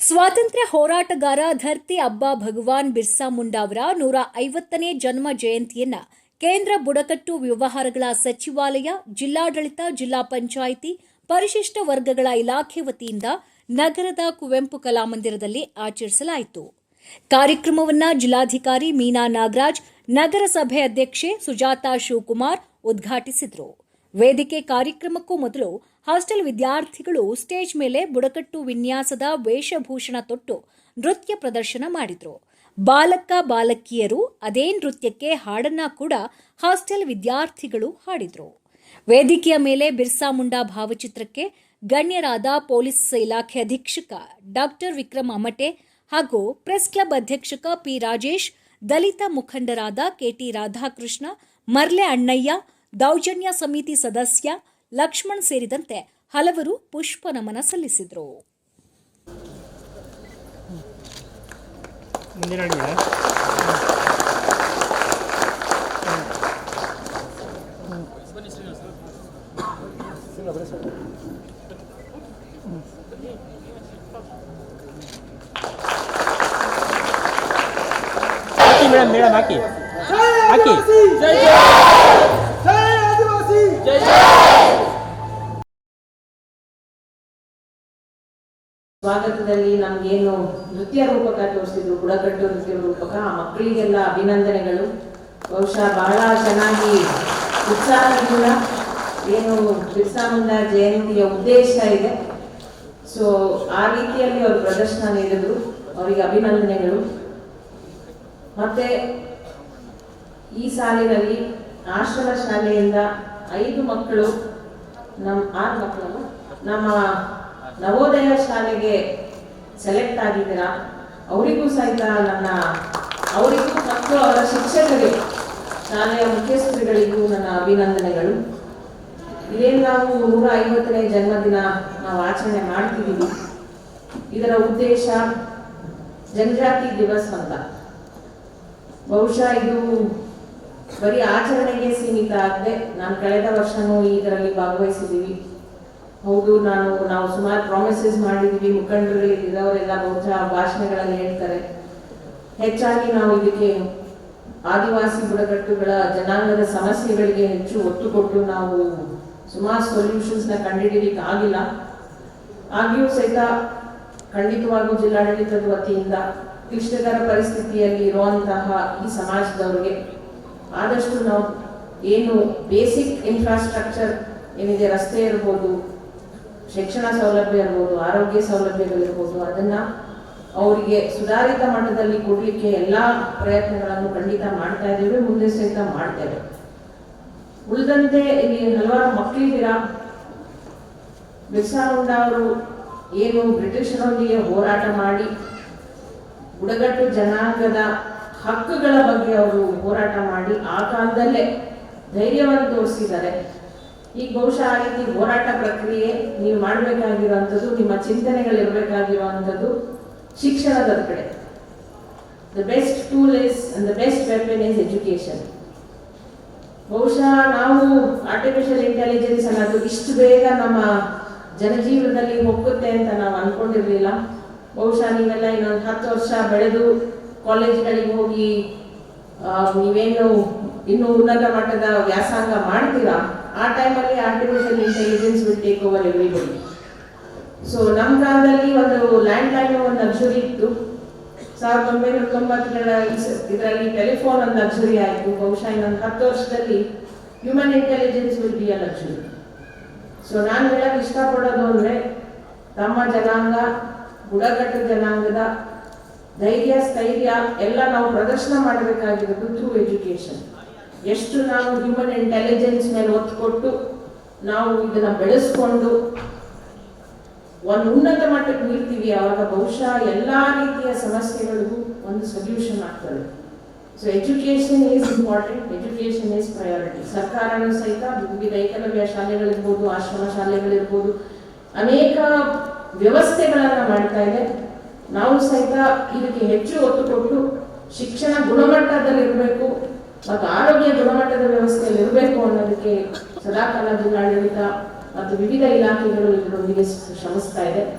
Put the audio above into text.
ಸ್ವಾತಂತ್ರ್ಯ ಹೋರಾಟಗಾರ ಧರ್ತಿ ಅಬ್ಬಾ ಭಗವಾನ್ ಬಿರ್ಸಾ ಮುಂಡಾ ಅವರ ನೂರ ಐವತ್ತನೇ ಜನ್ಮ ಜಯಂತಿಯನ್ನ ಕೇಂದ್ರ ಬುಡಕಟ್ಟು ವ್ಯವಹಾರಗಳ ಸಚಿವಾಲಯ, ಜಿಲ್ಲಾಡಳಿತ, ಜಿಲ್ಲಾ ಪಂಚಾಯಿತಿ, ಪರಿಶಿಷ್ಟ ವರ್ಗಗಳ ಇಲಾಖೆ ವತಿಯಿಂದ ನಗರದ ಕುವೆಂಪು ಕಲಾಮಂದಿರದಲ್ಲಿ ಆಚರಿಸಲಾಯಿತು. ಕಾರ್ಯಕ್ರಮವನ್ನ ಜಿಲ್ಲಾಧಿಕಾರಿ ಮೀನಾ ನಾಗರಾಜ್, ನಗರಸಭೆ ಅಧ್ಯಕ್ಷೆ ಸುಜಾತಾ ಶಿವಕುಮಾರ್ ಉದ್ಘಾಟಿಸಿದರು. ವೇದಿಕೆ ಕಾರ್ಯಕ್ರಮಕ್ಕೂ ಮೊದಲು ಹಾಸ್ಟೆಲ್ ವಿದ್ಯಾರ್ಥಿಗಳು ಸ್ಟೇಜ್ ಮೇಲೆ ಬುಡಕಟ್ಟು ವಿನ್ಯಾಸದ ವೇಷಭೂಷಣ ತೊಟ್ಟು ನೃತ್ಯ ಪ್ರದರ್ಶನ ಮಾಡಿದ್ರು. ಬಾಲಕ, ಬಾಲಕಿಯರು ಅದೇ ನೃತ್ಯಕ್ಕೆ ಹಾಡನ್ನ ಕೂಡ ಹಾಸ್ಟೆಲ್ ವಿದ್ಯಾರ್ಥಿಗಳು ಹಾಡಿದ್ರು. ವೇದಿಕೆಯ ಮೇಲೆ ಬಿರ್ಸಾ ಮುಂಡಾ ಭಾವಚಿತ್ರಕ್ಕೆ ಗಣ್ಯರಾದ ಪೊಲೀಸ್ ಇಲಾಖೆ ಅಧೀಕ್ಷಕ ಡಾಕ್ಟರ್ ವಿಕ್ರಮ್ ಅಮಟೆ ಹಾಗೂ ಪ್ರೆಸ್ ಕ್ಲಬ್ ಅಧ್ಯಕ್ಷಕ ಪಿ. ರಾಜೇಶ್, ದಲಿತ ಮುಖಂಡರಾದ ಕೆಟಿ ರಾಧಾಕೃಷ್ಣ, ಮರ್ಲೆ ಅಣ್ಣಯ್ಯ, ದೌರ್ಜನ್ಯ ಸಮಿತಿ ಸದಸ್ಯ ಲಕ್ಷ್ಮಣ್ ಸೇರಿದಂತೆ ಹಲವರು ಪುಷ್ಪ ನಮನ ಸಲ್ಲಿಸಿದರು ಹಾಕಿ ಮೇಡಮ್ ಮೇಡಮ್ ಹಾಕಿ. ಹಾಕಿ. ಸ್ವಾಗತದಲ್ಲಿ ನಮ್ಗೇನು ನೃತ್ಯ ರೂಪಕ ತೋರಿಸಿದ್ರು ಬುಡಕಟ್ಟು ನೃತ್ಯ ರೂಪಕ, ಆ ಮಕ್ಕಳಿಗೆಲ್ಲ ಅಭಿನಂದನೆಗಳು. ಬಹುಶಃ ಬಹಳ ಚೆನ್ನಾಗಿ ಉತ್ಸಾಹದಿಂದ ಏನು ಬಿರ್ಸಾ ಜಯಂತಿಯ ಉದ್ದೇಶ ಇದೆ. ಸೊ ಆ ರೀತಿಯಲ್ಲಿ ಅವರು ಪ್ರದರ್ಶನ ನೀಡಿದ್ರು, ಅವರಿಗೆ ಅಭಿನಂದನೆಗಳು. ಮತ್ತೆ ಈ ಸಾಲಿನಲ್ಲಿ ಆಶ್ರಮ ಶಾಲೆಯಿಂದ ಐದು ಮಕ್ಕಳು ನಮ್ಮ ಆರು ಮಕ್ಕಳು, ನಮ್ಮ ನವೋದಯ ಶಾಲೆಗೆ ಸೆಲೆಕ್ಟ್ ಆಗಿದ್ದೀರಾ? ಅವರಿಗೂ ಸಹಿತ ನನ್ನ, ಅವರಿಗೂ ಮತ್ತು ಅವರ ಶಿಕ್ಷಕರಿಗೆ, ಶಾಲೆಯ ಮುಖ್ಯಸ್ಥರುಗಳಿಗೂ ನನ್ನ ಅಭಿನಂದನೆಗಳು. ಇದೇನು ನಾವು ನೂರ ಐವತ್ತನೇ ಜನ್ಮದಿನ ನಾವು ಆಚರಣೆ ಮಾಡ್ತಿದ್ದೀವಿ. ಇದರ ಉದ್ದೇಶ ಜನಜಾತಿ ದಿವಸ್ ಅಂತ. ಬಹುಶಃ ಇದು ಬರೀ ಆಚರಣೆಗೆ ಸೀಮಿತ ಆಗದೆ ನಾನು ಕಳೆದ ವರ್ಷನೂ ಇದರಲ್ಲಿ ಭಾಗವಹಿಸಿದ್ದೀವಿ. ಹೌದು, ನಾನು, ನಾವು ಸುಮಾರು ಪ್ರಾಮಿಸಸ್ ಮಾಡಿದ್ದೀವಿ ಮುಖಂಡರು ಇದ್ದವರೆಲ್ಲ ಬಹುಶಃ ಭಾಷಣಗಳಲ್ಲಿ ಹೇಳ್ತಾರೆ. ಹೆಚ್ಚಾಗಿ ನಾವು ಇದಕ್ಕೆ ಆದಿವಾಸಿ ಬುಡಕಟ್ಟುಗಳ ಜನಾಂಗದ ಸಮಸ್ಯೆಗಳಿಗೆ ಹೆಚ್ಚು ಒತ್ತು ಕೊಟ್ಟು ನಾವು ಸುಮಾರು ಸೊಲ್ಯೂಷನ್ಸ್ನ ಕಂಡುಹಿಡಿಯಲಿಕ್ಕೆ ಆಗಿಲ್ಲ ಆಗಿಯೂ ಸಹಿತ ಖಂಡಿತವಾಗೂ ಜಿಲ್ಲಾಡಳಿತದ ವತಿಯಿಂದ ಕ್ಲಿಷ್ಟಕರ ಪರಿಸ್ಥಿತಿಯಲ್ಲಿ ಇರುವಂತಹ ಈ ಸಮಾಜದವರಿಗೆ ಆದಷ್ಟು ನಾವು ಏನು ಬೇಸಿಕ್ ಇನ್ಫ್ರಾಸ್ಟ್ರಕ್ಚರ್ ಏನಿದೆ ರಸ್ತೆ ಇರ್ಬೋದು ಶಿಕ್ಷಣ ಸೌಲಭ್ಯ ಇರ್ಬೋದು, ಆರೋಗ್ಯ ಸೌಲಭ್ಯಗಳಿರ್ಬೋದು ಅದನ್ನ ಅವರಿಗೆ ಸುಧಾರಿತ ಮಟ್ಟದಲ್ಲಿ ಕೊಡ್ಲಿಕ್ಕೆ ಎಲ್ಲಾ ಪ್ರಯತ್ನಗಳನ್ನು ಖಂಡಿತ ಮಾಡ್ತಾ ಇದ್ದೇವೆ, ಮುಂದೆ ಸಹಿತ ಮಾಡ್ತೇವೆ. ಉಳಿದಂತೆ ಇಲ್ಲಿ ಹಲವಾರು ಮಕ್ಕಳಿದ್ದೀರಾ? ಬಿರ್ಸಾ ಅವರು ಏನು ಬ್ರಿಟಿಷರೊಂದಿಗೆ ಹೋರಾಟ ಮಾಡಿ ಬುಡಗಟ್ಟು ಜನಾಂಗದ ಹಕ್ಕುಗಳ ಬಗ್ಗೆ ಅವರು ಹೋರಾಟ ಮಾಡಿ, ಆ ಕಾಲದಲ್ಲೇ ಧೈರ್ಯವನ್ನು ತೋರಿಸಿದ್ದಾರೆ. ಈಗ ಬಹುಶಃ ರೀತಿ ಹೋರಾಟ ಪ್ರಕ್ರಿಯೆ ನೀವು ಮಾಡಬೇಕಾಗಿರುವಂಥದ್ದು, ನಿಮ್ಮ ಚಿಂತನೆಗಳಿರಬೇಕಾಗಿರುವಂಥದ್ದು ಶಿಕ್ಷಣದ ಕಡೆ. The best tool is the best weapon is education ಬಹುಶಃ ನಾವು ಆರ್ಟಿಫಿಷಿಯಲ್ ಇಂಟೆಲಿಜೆನ್ಸ್ ಅನ್ನೋದು ಇಷ್ಟು ಬೇಗ ನಮ್ಮ ಜನಜೀವನದಲ್ಲಿ ಹೋಗುತ್ತೆ ಅಂತ ನಾವು ಅನ್ಕೊಂಡಿರ್ಲಿಲ್ಲ. ಬಹುಶಃ ನೀವೆಲ್ಲ ಇನ್ನೊಂದು ಹತ್ತು ವರ್ಷ ಬೆಳೆದು ಕಾಲೇಜ್ಗಳಿಗೆ ಹೋಗಿ ನೀವೇನು ಇನ್ನೂ ಉನ್ನತ ಮಟ್ಟದ ವ್ಯಾಸಂಗ ಮಾಡ್ತೀರಾ? ಆ ಟೈಮಲ್ಲಿ artificial intelligence will take over everybody so ನಮ್ಮ ಕಾಲದಲ್ಲಿ ಒಂದು ಲ್ಯಾಂಡ್ ಲೈನ್ ಒಂದು ಲಕ್ಸುರಿ ಇತ್ತು. ಸಾವಿರದ ಒಂಬೈನೂರ ತೊಂಬತ್ತರ ಇದರಲ್ಲಿ ಟೆಲಿಫೋನ್ ಒಂದು ಲಕ್ಸುರಿ ಆಯಿತು. ಬಹುಶಃ ಇನ್ನೊಂದು ಹತ್ತು ವರ್ಷದಲ್ಲಿ human intelligence will be a luxury so ನಾನು ಹೇಳಕ್ ಇಷ್ಟಪಡೋದು ಅಂದ್ರೆ ತಮ್ಮ ಜನಾಂಗ, ಬುಡಕಟ್ಟು ಜನಾಂಗದ ಧೈರ್ಯ, ಸ್ಥೈರ್ಯ ಎಲ್ಲ ನಾವು ಪ್ರದರ್ಶನ ಮಾಡಬೇಕಾಗಿರೋದು ಥ್ರೂ ಎಜುಕೇಶನ್ ಎಷ್ಟು ನಾವು ಹ್ಯೂಮನ್ ಇಂಟೆಲಿಜೆನ್ಸ್ ಮೇಲೆ ಒತ್ತು ಕೊಟ್ಟು ನಾವು ಇದನ್ನ ಬೆಳೆಸ್ಕೊಂಡು ಒಂದು ಉನ್ನತ ಮಟ್ಟಕ್ಕೆ ನೀಡ್ತೀವಿ ಆವಾಗ ಬಹುಶಃ ಎಲ್ಲ ರೀತಿಯ ಸಮಸ್ಯೆಗಳಿಗೂ ಒಂದು ಸೊಲ್ಯೂಷನ್ ಆಗ್ತದೆ. So education is important education is priority ಸರ್ಕಾರನೂ ಸಹಿತ ವಿವಿಧ ಏಕಲವ್ಯ ಶಾಲೆಗಳಿರ್ಬೋದು, ಆಶ್ರಮ ಶಾಲೆಗಳಿರ್ಬೋದು, ಅನೇಕ ವ್ಯವಸ್ಥೆಗಳನ್ನು ಮಾಡ್ತಾ ಇದೆ. ನಾವು ಸಹಿತ ಇದಕ್ಕೆ ಹೆಚ್ಚು ಒತ್ತು ಕೊಟ್ಟು ಶಿಕ್ಷಣ ಗುಣಮಟ್ಟದಲ್ಲಿ ಇರಬೇಕು ಮತ್ತು ಆರೋಗ್ಯ ಗುಣಮಟ್ಟದ ವ್ಯವಸ್ಥೆಯಲ್ಲಿ ಇರಬೇಕು ಅನ್ನೋದಕ್ಕೆ ಸದಾಕಾಲ ಜಿಲ್ಲಾಡಳಿತ ಮತ್ತು ವಿವಿಧ ಇಲಾಖೆಗಳು ಇದರೊಂದಿಗೆ ಶ್ರಮಿಸ್ತಾ ಇದೆ.